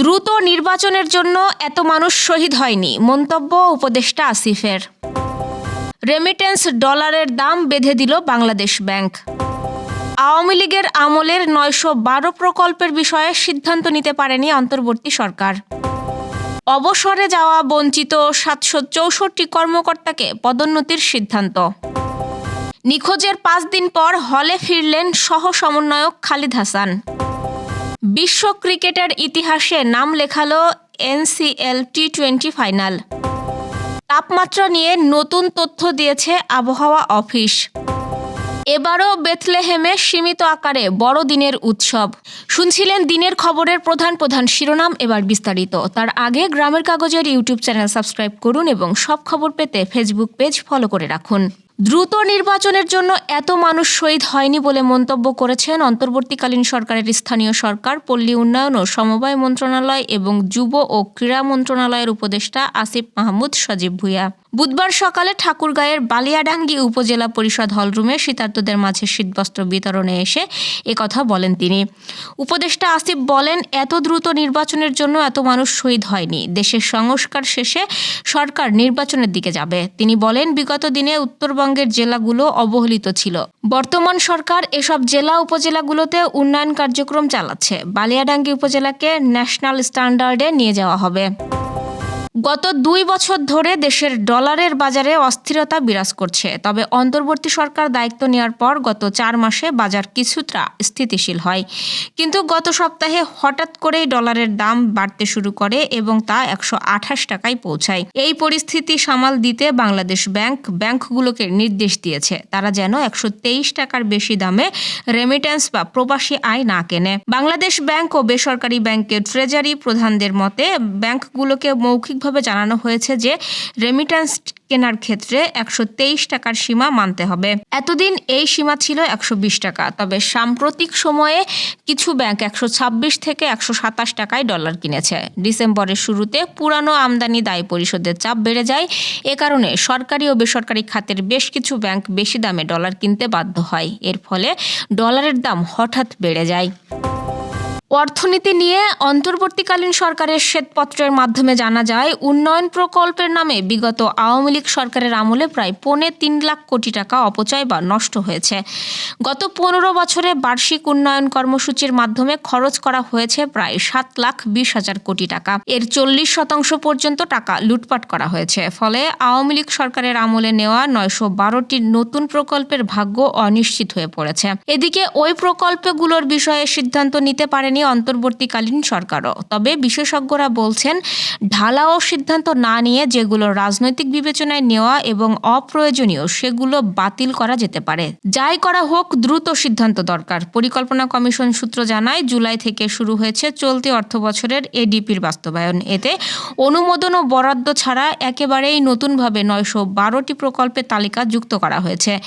দ্রুত নির্বাচনের জন্য এত মানুষ শহীদ হয়নি, মন্তব্য উপদেষ্টা আসিফের। রেমিটেন্স ডলারের দাম বেঁধে দিল বাংলাদেশ ব্যাংক। আওয়ামী লীগের আমলের নয়শো বারো প্রকল্পের বিষয়ে সিদ্ধান্ত নিতে পারেনি অন্তর্বর্তী সরকার। অবসরে যাওয়া বঞ্চিত সাতশো চৌষট্টি কর্মকর্তাকে পদোন্নতির সিদ্ধান্ত। নিখোঁজের পাঁচ দিন পর হলে ফিরলেন সহ সমন্বয়ক খালিদ হাসান। বিশ্ব ক্রিকেটের ইতিহাসে নাম লেখালো এনসিএল টি টোয়েন্টি ফাইনাল। তাপমাত্রা নিয়ে নতুন তথ্য দিয়েছে আবহাওয়া অফিস। এবারও বেথলেহেমে সীমিত আকারে বড়দিনের উৎসব। শুনছিলেন দিনের খবরের প্রধান প্রধান শিরোনাম এবার বিস্তারিত। তার আগে গ্রামের কাগজের ইউটিউব চ্যানেল সাবস্ক্রাইব করুন এবং সব খবর পেতে ফেসবুক পেজ ফলো করে রাখুন। দ্রুত নির্বাচনের জন্য এত মানুষ শহীদ হয়নি বলে মন্তব্য করেছেন অন্তর্বর্তীকালীন সরকারের স্থানীয় সরকার, পল্লী উন্নয়ন ও সমবায় মন্ত্রণালয় এবং যুব ও ক্রীড়া মন্ত্রণালয়ের উপদেষ্টা আসিফ মাহমুদ সজীব ভুইয়া। বুধবার সকালে ঠাকুরগাঁয়ের বালিয়াডাঙ্গি উপজেলা পরিষদ হলরুমে শীতার্তদের মাঝে শীতবস্ত্র বিতরণে এসে একথা বলেন তিনি। উপদেষ্টা আসিফ বলেন, এত দ্রুত নির্বাচনের জন্য এত মানুষ শহীদ হয়নি। দেশের সংস্কার শেষে সরকার নির্বাচনের দিকে যাবে। তিনি বলেন, বিগত দিনে উত্তরবঙ্গের জেলাগুলো অবহেলিত ছিল। বর্তমান সরকার এসব জেলা উপজেলাগুলোতে উন্নয়ন কার্যক্রম চালাচ্ছে। বালিয়াডাঙ্গি উপজেলাকে ন্যাশনাল স্ট্যান্ডার্ডে নিয়ে যাওয়া হবে। গত দুই বছর ধরে দেশের ডলারের বাজারে অস্থিরতা বিরাজ করছে। তবে অন্তর্বর্তী সরকার দায়িত্ব নেওয়ার পর গত চার মাসে বাজার কিছুটা স্থিতিশীল হয়। কিন্তু গত সপ্তাহে হঠাৎ করেই ডলারের দাম বাড়তে শুরু করে এবং তা একশো আঠাশ টাকায় পৌঁছায়। এই পরিস্থিতি সামাল দিতে বাংলাদেশ ব্যাংক ব্যাংকগুলোকে নির্দেশ দিয়েছে। তারা যেন একশো তেইশ টাকার বেশি দামে রেমিটেন্স বা প্রবাসী আয় না কেনে। বাংলাদেশ ব্যাংক ও বেসরকারি ব্যাংকের ট্রেজারি প্রধানদের মতে, ব্যাংকগুলোকে মৌখিকভাবে জানানো হয়েছে যে রেমিটেন্স কেনার ক্ষেত্রে একশো তেইশ টাকার সীমা মানতে হবে। এতদিন এই সীমা ছিল একশো বিশ টাকা। তবে সাম্প্রতিক সময়ে কিছু ব্যাংক একশো ছাব্বিশ থেকে একশো সাতাশ টাকায় ডলার কিনেছে। ডিসেম্বরের শুরুতে পুরানো আমদানি দায় পরিশোধের চাপ বেড়ে যায়। এ কারণে সরকারি ও বেসরকারি খাতের বেশ কিছু ব্যাংক বেশি দামে ডলার কিনতে বাধ্য হয়। এর ফলে ডলারের দাম হঠাৎ বেড়ে যায়। অর্থনীতি নিয়ে অন্তর্বর্তীকালীন সরকারের শ্বেতপত্রের মাধ্যমে জানা যায়, উন্নয়ন প্রকল্পের নামে বিগত আওয়ামী লীগ সরকারের আমলে প্রায় পৌনে তিন লাখ কোটি টাকা অপচয় বা নষ্ট হয়েছে। গত পনেরো বছরে বার্ষিক উন্নয়ন কর্মসূচির মাধ্যমে খরচ করা হয়েছে প্রায় সাত লাখ বিশ হাজার কোটি টাকা। এর চল্লিশ শতাংশ পর্যন্ত টাকা লুটপাট করা হয়েছে। ফলে আওয়ামী লীগ সরকারের আমলে নেওয়া নয়শো বারোটি নতুন প্রকল্পের ভাগ্য অনিশ্চিত হয়ে পড়েছে। এদিকে ওই প্রকল্পগুলোর বিষয়ে সিদ্ধান্ত নিতে পারেনি অন্তর্বর্তীকালীন সরকারও। তবে বিশেষজ্ঞরা বলছেন, ঢালাও সিদ্ধান্ত না নিয়ে যেগুলো রাজনৈতিক বিবেচনায় নেওয়া এবং অপ্রয়োজনীয়, সেগুলো বাতিল করা যেতে পারে। যাই করা হোক, দ্রুত সিদ্ধান্ত দরকার। পরিকল্পনা কমিশন সূত্র জানায়, জুলাই থেকে শুরু হয়েছে চলতি অর্থ বছরের এডিপির বাস্তবায়ন। এতে অনুমোদন ও বরাদ্দ ছাড়া একেবারেই নতুনভাবে নয়শো বারোটি প্রকল্পের তালিকা যুক্ত করা হয়েছে।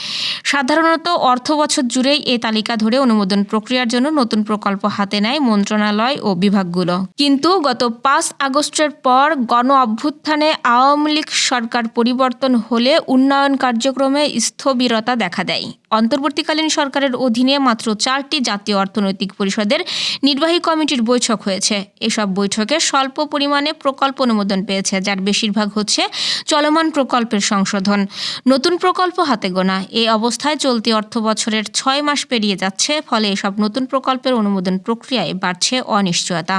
সাধারণত অর্থ বছর জুড়েই এ তালিকা ধরে অনুমোদন প্রক্রিয়ার জন্য নতুন প্রকল্প হাতে নেয় মন্ত্রণালয় ও বিভাগগুলো। কিন্তু গত পাঁচ আগস্টের পর গণ অভ্যুত্থানে আওয়ামী লীগ সরকার পরিবর্তন হলে উন্নয়ন কার্যক্রমে স্থবিরতা দেখা দেয়। অন্তর্বর্তীকালীন সরকারের অধীনে মাত্র চারটি জাতীয় অর্থনৈতিক পরিষদের নির্বাহী কমিটির বৈঠক হয়েছে। এসব বৈঠকে স্বল্প পরিমাণে প্রকল্প অনুমোদন পেয়েছে, যার বেশিরভাগ হচ্ছে চলমান প্রকল্পের সংশোধন। নতুন প্রকল্প হাতে গোনা। এই অবস্থায় চলতি অর্থ বছরের ছয় মাস পেরিয়ে যাচ্ছে, ফলে এসব নতুন প্রকল্পের অনুমোদন প্রক্রিয়ায় বাড়ছে অনিশ্চয়তা।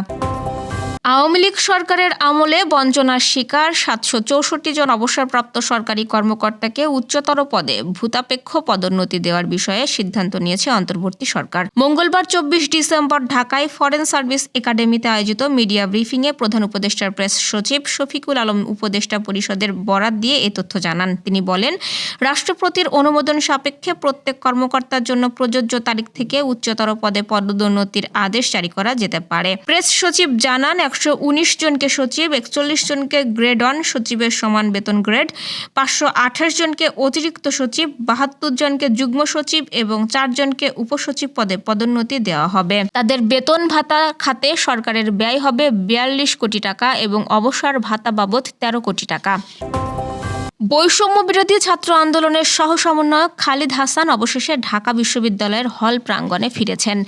আওয়ামী লীগ সরকারের আমলে বঞ্চনার শিকার সাতশো চৌষট্টি জন অবসরপ্রাপ্ত সরকারি কর্মকর্তাকে উচ্চতর পদে ভূতাপেক্ষ পদোন্নতি দেওয়ার বিষয়ে সিদ্ধান্ত নিয়েছে অন্তর্বর্তী সরকার। মঙ্গলবার চব্বিশ ডিসেম্বর ঢাকায় ফরেন সার্ভিস একাডেমিতে আয়োজিত মিডিয়া ব্রিফিংয়ে প্রধান উপদেষ্টার প্রেস সচিব শফিকুল আলম উপদেষ্টা পরিষদের বরাত দিয়ে এ তথ্য জানান। তিনি বলেন, রাষ্ট্রপতির অনুমোদন সাপেক্ষে প্রত্যেক কর্মকর্তার জন্য প্রযোজ্য তারিখ থেকে উচ্চতর পদে পদোন্নতির আদেশ জারি করা যেতে পারে। প্রেস সচিব জানান একশো উনিশ জনকে সচিব, একচল্লিশ জনকে গ্রেড ওয়ান সচিবের সমান বেতন গ্রেড পাঁচশো আঠাশ জনকে অতিরিক্ত সচিব, বাহাত্তর জনকে যুগ্ম সচিব এবং চারজনকে উপসচিব পদে পদোন্নতি দেওয়া হবে। তাদের বেতন ভাতা খাতে সরকারের ব্যয় হবে বিয়াল্লিশ কোটি টাকা এবং অবসর ভাতা বাবদ তেরো কোটি টাকা। বৈষম্য বিরোধী ছাত্র আন্দোলনের সহ সমন্বয়ক খালিদ হাসান অবশেষে ঢাকা বিশ্ববিদ্যালয়ের হল প্রাঙ্গণে ফিরেছেন।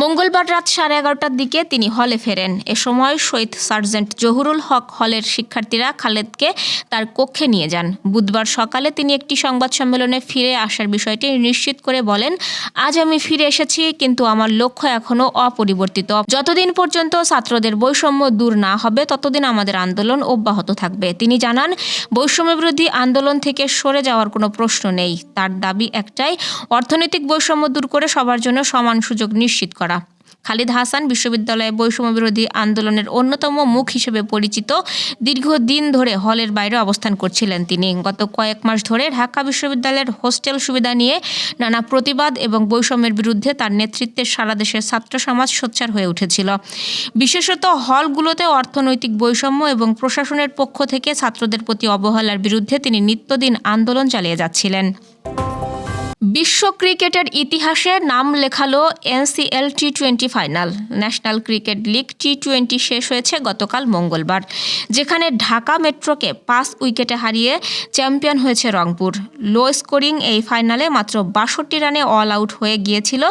মঙ্গলবার রাত সাড়ে এগারোটার দিকে তিনি হলে ফেরেন। এ সময় শহীদ সার্জেন্ট জহুরুল হক হলের শিক্ষার্থীরা খালেদকে তার কক্ষে নিয়ে যান। বুধবার সকালে তিনি একটি সংবাদ সম্মেলনে ফিরে আসার বিষয়টি নিশ্চিত করে বলেন, আজ আমি ফিরে এসেছি, কিন্তু আমার লক্ষ্য এখনও অপরিবর্তিত। যতদিন পর্যন্ত ছাত্রদের বৈষম্য দূর না হবে, ততদিন আমাদের আন্দোলন অব্যাহত থাকবে। তিনি জানান, বৈষম্য বিরোধী আন্দোলন থেকে সরে যাওয়ার কোনো প্রশ্ন নেই। তার দাবি একটাই, অর্থনৈতিক বৈষম্য দূর করে সবার জন্য সমান সুযোগ নিশ্চিত করা। খালিদ হাসান বিশ্ববিদ্যালয়ে বৈষম্য বিরোধী আন্দোলনের অন্যতম মুখ হিসেবে পরিচিত, দীর্ঘদিন ধরে হলের বাইরে অবস্থান করছিলেন তিনি। গত কয়েক মাস ধরে ঢাকা বিশ্ববিদ্যালয়ের হোস্টেল সুবিধা নিয়ে নানা প্রতিবাদ এবং বৈষম্যের বিরুদ্ধে তার নেতৃত্বে সারা দেশের ছাত্র সমাজ সোচ্চার হয়ে উঠেছিল। বিশেষত হলগুলোতে অর্থনৈতিক বৈষম্য এবং প্রশাসনের পক্ষ থেকে ছাত্রদের প্রতি অবহেলার বিরুদ্ধে তিনি নিত্যদিন আন্দোলন চালিয়ে যাচ্ছিলেন। বিশ্ব ক্রিকেটের ইতিহাসে নাম লেখালো NCL T twenty final. National cricket league T twenty শেষ হয়েছে গতকাল মঙ্গলবার, যেখানে ঢাকা মেট্রোকে পাঁচ উইকেটে হারিয়ে চ্যাম্পিয়ন হয়েছে রংপুর। লো স্কোরিং এই ফাইনালে মাত্র বাষট্টি রানে অল আউট হয়ে গিয়েছিল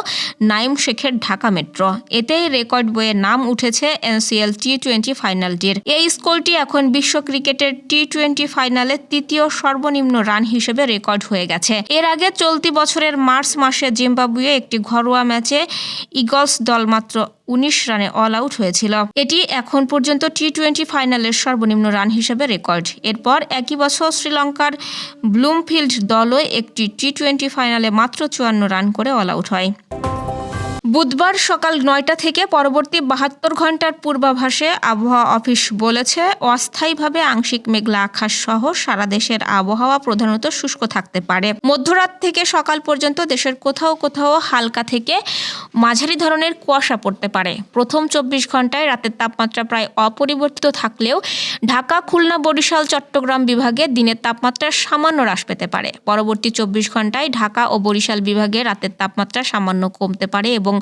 নাইম শেখের ঢাকা মেট্রো। এতেই রেকর্ড বইয়ে নাম উঠেছে এনসিএল টি টোয়েন্টি ফাইনালটির। এই স্কোরটি এখন বিশ্ব ক্রিকেটের টি টোয়েন্টি ফাইনালে তৃতীয় সর্বনিম্ন রান হিসেবে রেকর্ড হয়ে গেছে। এর আগে চলতি বছরের মার্চ মাসে জিম্বাবুয়ে একটি ঘরোয়া ম্যাচে ইগলস দল মাত্র উনিশ রানে অল আউট হয়েছিল। এটি এখন পর্যন্ত টি টোয়েন্টি ফাইনালের সর্বনিম্ন রান হিসেবে রেকর্ড। এরপর একই বছর শ্রীলঙ্কার ব্লুমফিল্ড দলও একটি টি টোয়েন্টি ফাইনালে মাত্র চুয়ান্ন রান করে অল আউট হয়। বুধবার সকাল নয়টা থেকে পরবর্তী বাহাত্তর ঘণ্টার পূর্বাভাসে আবহাওয়া অফিস বলেছে, অস্থায়ীভাবে আংশিক মেঘলা আকাশ সহ সারা দেশের আবহাওয়া প্রধানত শুষ্ক থাকতে পারে। মধ্যরাত থেকে সকাল পর্যন্ত দেশের কোথাও কোথাও হালকা থেকে মাঝারি ধরনের কুয়াশা পড়তে পারে। প্রথম চব্বিশ ঘন্টায় রাতের তাপমাত্রা প্রায় অপরিবর্তিত থাকলেও ঢাকা, খুলনা, বরিশাল, চট্টগ্রাম বিভাগে দিনের তাপমাত্রা সামান্য হ্রাস পেতে পারে। পরবর্তী চব্বিশ ঘন্টায় ঢাকা ও বরিশাল বিভাগে রাতের তাপমাত্রা সামান্য কমতে পারে এবং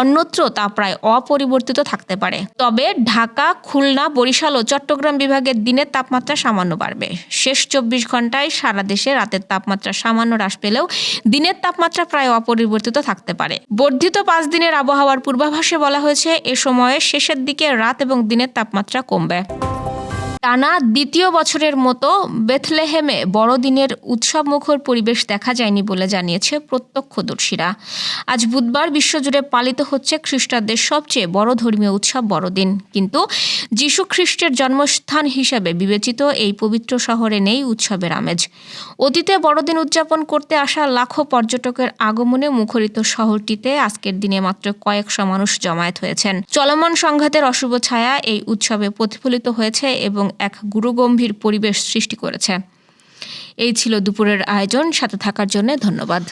অন্যত্র তা প্রায় অপরিবর্তিত থাকতে পারে। তবে ঢাকা, খুলনা, বরিশাল ও চট্টগ্রাম বিভাগের দিনের তাপমাত্রা সামান্য বাড়বে। শেষ চব্বিশ ঘন্টায় সারা দেশে রাতের তাপমাত্রা সামান্য হ্রাস পেলেও দিনের তাপমাত্রা প্রায় অপরিবর্তিত থাকতে পারে। বর্ধিত পাঁচ দিনের আবহাওয়ার পূর্বাভাসে বলা হয়েছে, এ সময়ে শেষের দিকে রাত এবং দিনের তাপমাত্রা কমবে। টানা দ্বিতীয় বছরের মতো বেথলেহেমে বড়দিনের উৎসবমুখর পরিবেশ দেখা যায়নি বলে জানিয়েছে প্রত্যক্ষদর্শীরা। আজ বুধবার বিশ্বজুড়ে পালিত হচ্ছে খ্রিস্টানদের সবচেয়ে বড় ধর্মীয় উৎসব বড়দিন। কিন্তু যীশু খ্রিস্টের জন্মস্থান হিসেবে বিবেচিত এই পবিত্র শহরে নেই উৎসবের আমেজ। অতীতে বড়দিন উদযাপন করতে আসা লাখো পর্যটকের আগমনে মুখরিত শহরটিতে আজকের দিনে মাত্র কয়েকশো মানুষ জমায়েত হয়েছেন। চলমান সংঘাতের অশুভ ছায়া এই উৎসবে প্রতিফলিত হয়েছে এবং এক গুরুগম্ভীর পরিবেশ সৃষ্টি করেছে। এই ছিল দুপুরের আয়োজন সাথে থাকার জন্য ধন্যবাদ।